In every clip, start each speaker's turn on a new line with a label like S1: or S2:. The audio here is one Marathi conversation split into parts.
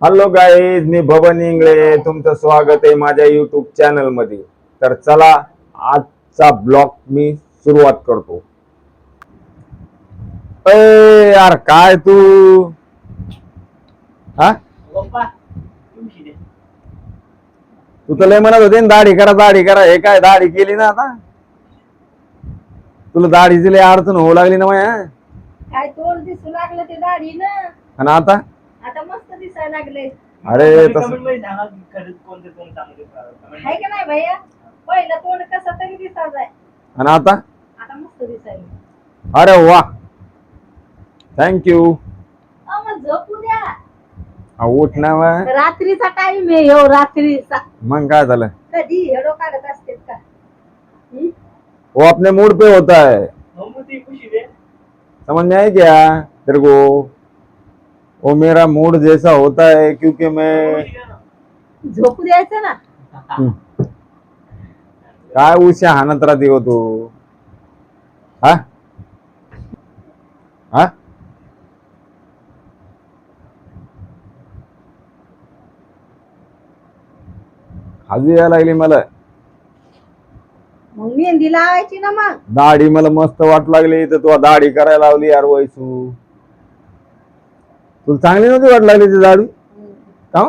S1: हॅलो गाईज मी भवन इंगळे. तुमचं स्वागत आहे माझ्या युट्यूब चॅनलमध्ये. तर चला आजचा ब्लॉग मी सुरुवात करतो. अय यार काय तू? हा. तू तर लय म्हणत होते ना दाढी करा दाढी करा. हे काय दाढी केली ना आता? तुला दाढीची लय अडचण होऊ लागली ना माया.
S2: काय तोंड दिसू लागलं ते दाढी ना
S1: आणि आता?
S2: आता मस्त दिसायला लागले.
S1: अरे तसं
S3: सांगा की खरंच कोणते तोंड चांगले दिसतात. comment
S2: आहे का नाही भैया? पहिलं तोंड कसं तरी दिसायचं आहे
S1: आणि आता?
S2: आता मस्त दिसायला.
S1: अरे वा. थँक्यू
S2: अहो, मग झोपू द्या.
S1: उठ ना मग.
S2: रात्रीचा टाइम आहे हो रात्रीचा.
S1: मग काय झालं?
S2: कधी? हेडो काढत असते का? हं?
S1: वो अपने मूड पे होता है
S3: हो ती खुशी दे.
S1: समझ में आई क्या? तेरे को वो मेरा मूड जैसा होता है क्योंकि मैं.
S2: झोपू द्यायचं ना.
S1: काय उशा हाणत राहते हो तू? हा? हा? हजू यायला लागली मला.
S2: मग मेहंदी लावायची ना मग.
S1: दाढी मला मस्त वाट लागली तर तू दाढी करायला लावली यार वयसू तुला चांगली नव्हती वाट लागली ती दाढी का?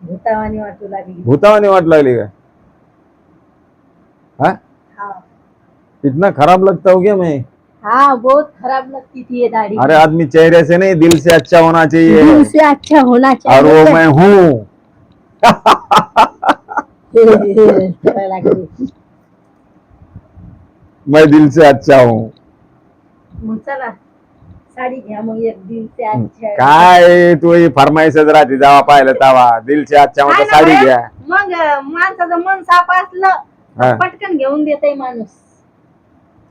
S2: भूतावानी वाटू लागली.
S1: भूतावानी वाट लागली का हा?
S2: हा.
S1: इतना खराब लगता हो क्या मैं.
S2: हाँ बहुत खराब लगती थी ये दाढ़ी.
S1: अरे आदमी चेहरे से नहीं दिल से अच्छा होना चाहिए।
S2: दिल से अच्छा होना
S1: और वो
S2: चाहिए
S1: मैं हूँ।
S2: लागली.
S1: मैं दिल से अच्छा हूँ।
S2: मग चला। साडी घ्या मग एक दिल से अच्छा
S1: काय तू ही फरमाईशच राहते जावा पाहिलं तावा दिल से अच्छा
S2: काय
S1: म्हणतो
S2: ना
S1: साडी? घ्या.
S2: मग माणसाचं मन साफ असलं
S1: हा.
S2: पटकन घेऊन देतय माणूस.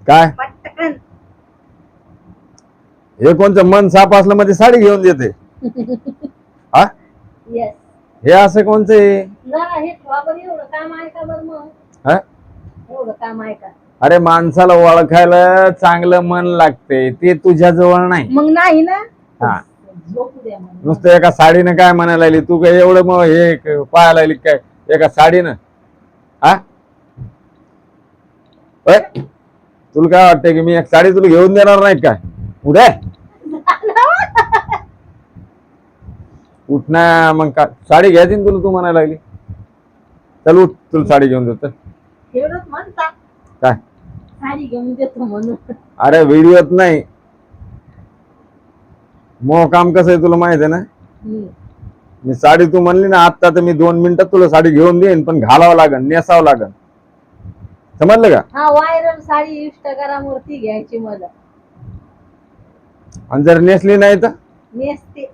S1: काय?
S2: पटकन.
S1: हे कोणतं मन साफ असलं म्हणजे साडी घेऊन देते. हा?
S2: येस
S1: हे असं कोणचं आहे?
S2: ना हे ठेवा बरं एवढं काम आहे का बरं मग?
S1: हा?
S2: एवढं काम आहे का?
S1: अरे माणसाला ओळखायला चांगलं मन लागते ते तुझ्या जवळ नाही.
S2: मग नाही ना?
S1: हा.
S2: झोपू द्या मग
S1: नुसतं एका साडीनं काय म्हणायला लागली? तू काय एवढं मग हे क- पाहायला लागली काय? एका साडीनं? हा? ओय, तुला काय वाटतंय की मी एक साडी तुला घेऊन देणार नाही काय? उद्या उठ ना मग का साडी घ्यायची ना तुला तू म्हणायला लागली. चल उठ तुला साडी घेऊन देतो.
S2: एवढंच म्हणता.
S1: काय?
S2: साडी घेऊन देतो म्हणून.
S1: अरे व्हिडिओत नाही. मो काम कसं आहे तुला माहीत आहे ना?
S2: हम्म.
S1: मी साडी तू म्हणली ना आता तर मी दोन मिनिटात तुला साडी घेऊन देईन पण घालावं लागन नेसावं लागन. समजलं का?
S2: हा व्हायरल साडी इंस्टाग्राम वरती घ्यायची मला.
S1: आणि जर नेसली नाही तर?
S2: नेसते.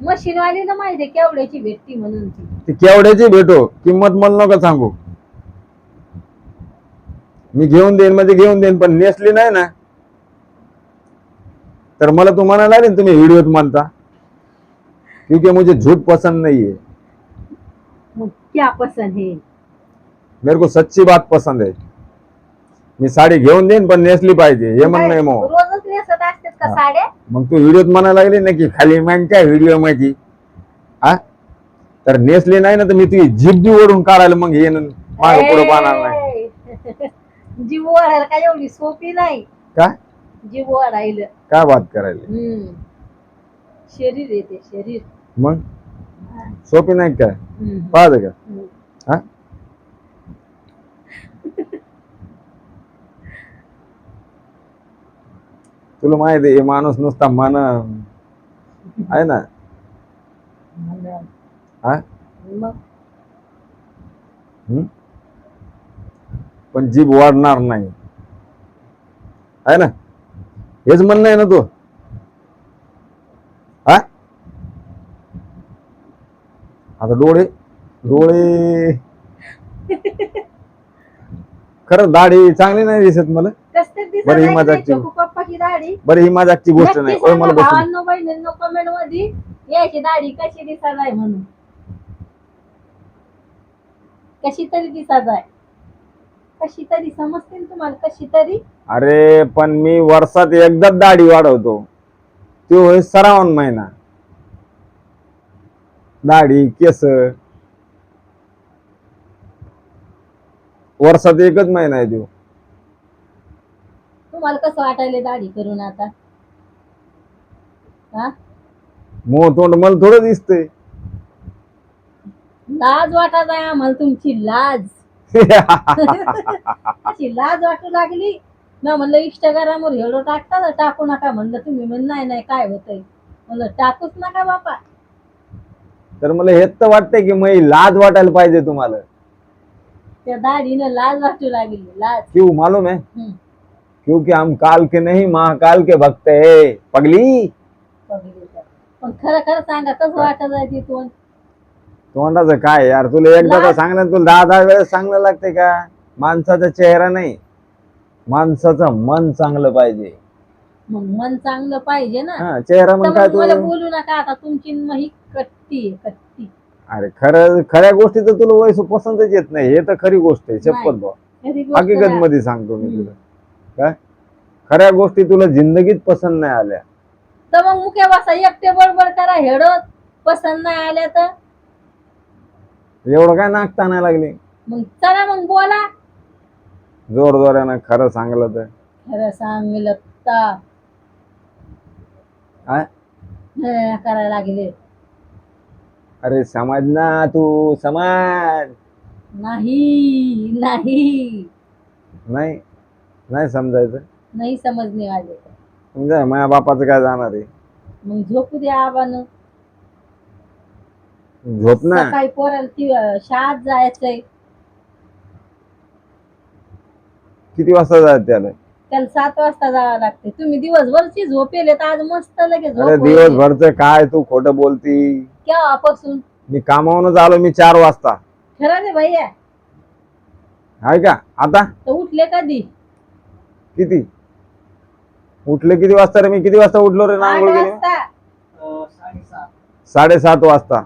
S2: मशीन वालीला माहिती केवढ्याची भेटती म्हणून ती.
S1: ती केवढ्याची भेटो? किंमत मला नका सांगू. मी घेऊन देईन म्हणजे घेऊन देईन पण नेसली नाही ना. तर मला तू म्हणायला लागेल तुम्ही व्हिडिओत म्हणता क्योंकि मुझे झूठ पसंद नहीं है
S2: मग क्या पसंद है?
S1: मेरे को सच्ची बात पसंद है मी साडी घेऊन देईन पण नेसली पाहिजे. हे म्हण नाही मग
S2: रोजच नेसत असतात का
S1: हा.
S2: साड्या?
S1: मग तू व्हिडिओत म्हणायला लागली ना की खाली मॅन काय व्हिडिओ माझी हा? तर नेसली नाही ना तर मी तुझी जीभ बी ओढून काढायला मग येईन माग पुढे पाहणार नाही.
S2: जीव वाढायला काय एवढी सोपी नाही.
S1: काय?
S2: जीव वाढायला
S1: काय बात करायला?
S2: हम्म. शरीर येते शरीर.
S1: मग? सोपी नाही काय
S2: हम्म.
S1: पाहत का?
S2: हम्म.
S1: हा? तुला माहिती आहे हे माणूस नुसता मन आहे ना? हा?
S2: मग?
S1: हम्म? पण जीभ वाढणार नाही. आहे ना? हेच म्हणणं आहे ना तू? हा? आता डोळे डोळे. खरं दाढी चांगली नाही दिसत मला. बरं, ही
S2: दाढी.
S1: बरं ही माझ्याची गोष्ट नाही. ओय मला बसून
S2: कमेंटमध्ये याची दाढी कशी दिसत आहे म्हणून. कशी तरी दिसत आहे. कशी तरी समजते तुम्हाला कशी तरी
S1: अरे पण मी वर्षात एकदाच दाढी वाढवतो. तो होय श्रावण महिना. दाढी केस. वर्षात एकच महिना आहे देऊ
S2: तुम्हाला कसं वाटायला दाढी करून आता? हा?
S1: मोह तोंड मला थोडं दिसतंय.
S2: लाज वाटत आहे आम्हाला तुमची लाज. अशी लाज वाटू लागली. ना म्हणलं इंस्टाग्रामवर हेडो टाकता टाकू नका म्हणलं. तुम्ही म्हण नाही नाही काय होतंय? म्हणलं टाकूच नका बापा.
S1: तर मला हेच तर वाटतंय की मग लाज वाटायला पाहिजे तुम्हाला.
S2: त्या दाढीनं लाज वाटू लागली लाज.
S1: क्यों मालूम है
S2: हम्म,
S1: क्योंकि हम काल के नहीं महाकाल के भक्त है. पगली.
S2: पण खरं खरं सांगा कसं वाटत आहे तिथून?
S1: तोंडाचं काय यार? तुला एकदा सांगणार तुला दहा दहा वेळेस चांगलं लागते का? माणसाचा चेहरा नाही. माणसाचं मन चांगलं पाहिजे.
S2: मग मन चांगलं पाहिजे ना.
S1: हा चेहरा
S2: तर
S1: मग काय
S2: मग मला
S1: तू
S2: बोलू नका आता तुमची ही कट्टी आहे, कट्टी.
S1: अरे खरं खऱ्या गोष्टी तर तुला वयस पसंतच येत नाही. हे तर खरी गोष्ट आहे.
S2: नाही.
S1: शपथ
S2: खरी गोष्ट
S1: हकीकत. मध्ये सांगतो मी
S2: हम्म.
S1: तुला. काय? खऱ्या गोष्टी तुला जिंदगीत पसंत नाही आल्या.
S2: तर मग मुख्य बसा एकटे बडबड करा हेडत. पसंत नाही आल्या तर?
S1: एवढं काय नाक ताणायला लागले?
S2: मग चला मग बोला.
S1: जोर जोरानं खरं सांगलं तर.
S2: खरं
S1: काय
S2: हं, करायला लागले.
S1: अरे समज ना तू समज.
S2: नाही नाही.
S1: नाही नाही समजायचं.
S2: नाही समजणे वाले
S1: समजा माझ्या बापाचं काय जाणार आहे?
S2: मग झोपू द्या आबानं.
S1: झोप ना.
S2: सकाळी पोराला ती अं, शाळेत जायचंय.
S1: किती वाजता जायचं त्याला?
S2: त्याला सात वाजता जावं लागते तुम्ही दिवसभरची झोपेले तर आज मस्त लगे
S1: अरे
S2: झोप होईल.
S1: दिवसभरचं काय तू खोटं बोलती?
S2: केव्हापासून?
S1: मी कामावूनच आलो मी चार वाजता.
S2: खरं रे भैया.
S1: आहे का? आता?
S2: तर उठले कधी?
S1: किती? उठले किती वाजता रे? मी किती वाजता उठलो रे?
S2: आठ
S1: नांगोळ गेले
S2: वाजता.
S3: अं, साडेसात.
S1: साडेसात वाजता.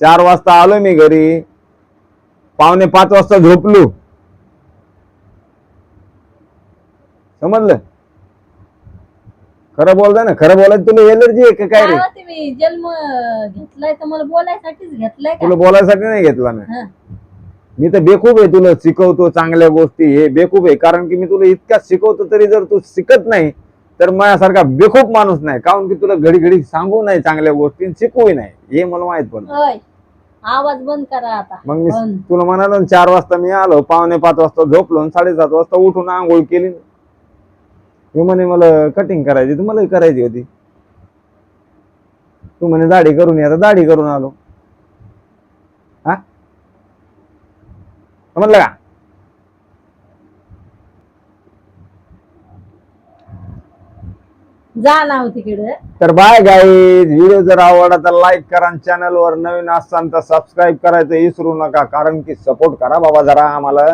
S1: चार वाजता आलो मी घरी. पावणे पाच वाजता झोपलो. समजलं? खरं बोलताय ना? खरं बोलायचं तुला एलर्जी आहे का काय रे?
S2: काय मी जन्म घेतलाय तर मला बोलायसाठीच घेतलाय का?
S1: तुला बोलायसाठी नाही घेतला ना
S2: हं.
S1: मी तर बेकूब आहे तुला शिकवतो चांगल्या गोष्टी हे बेकूब आहे. कारण की मी तुला इतक्या शिकवतो तरी जर तू शिकत नाही तर माझ्यासारखा बेकूब माणूस नाही. कारण की तुला घडी घडी सांगू नाही चांगल्या गोष्टी आणि शिकवू नाही. हे मला माहीत पण
S2: होय. आवाज बंद करा आता.
S1: मग मी
S2: बंद.
S1: तुला म्हणालो ना, चार वाजता मी आलो पावणे पाच वाजता झोपलो आणि साडेसात वाजता उठून आंघोळ केली. तू म्हणे मला कटिंग करायची तू मलाही करायची होती. तू म्हणे दाढी करून या. तर दाढी करून आलो. हा? समजलं का?
S2: जा ना हो तिकडे.
S1: तर बाय गाईज व्हिडिओ जर आवडला तर लाईक करा चॅनल वर नवीन असताना तर सबस्क्राईब करायचं विसरू नका कारण की सपोर्ट करा बाबा जरा आम्हाला.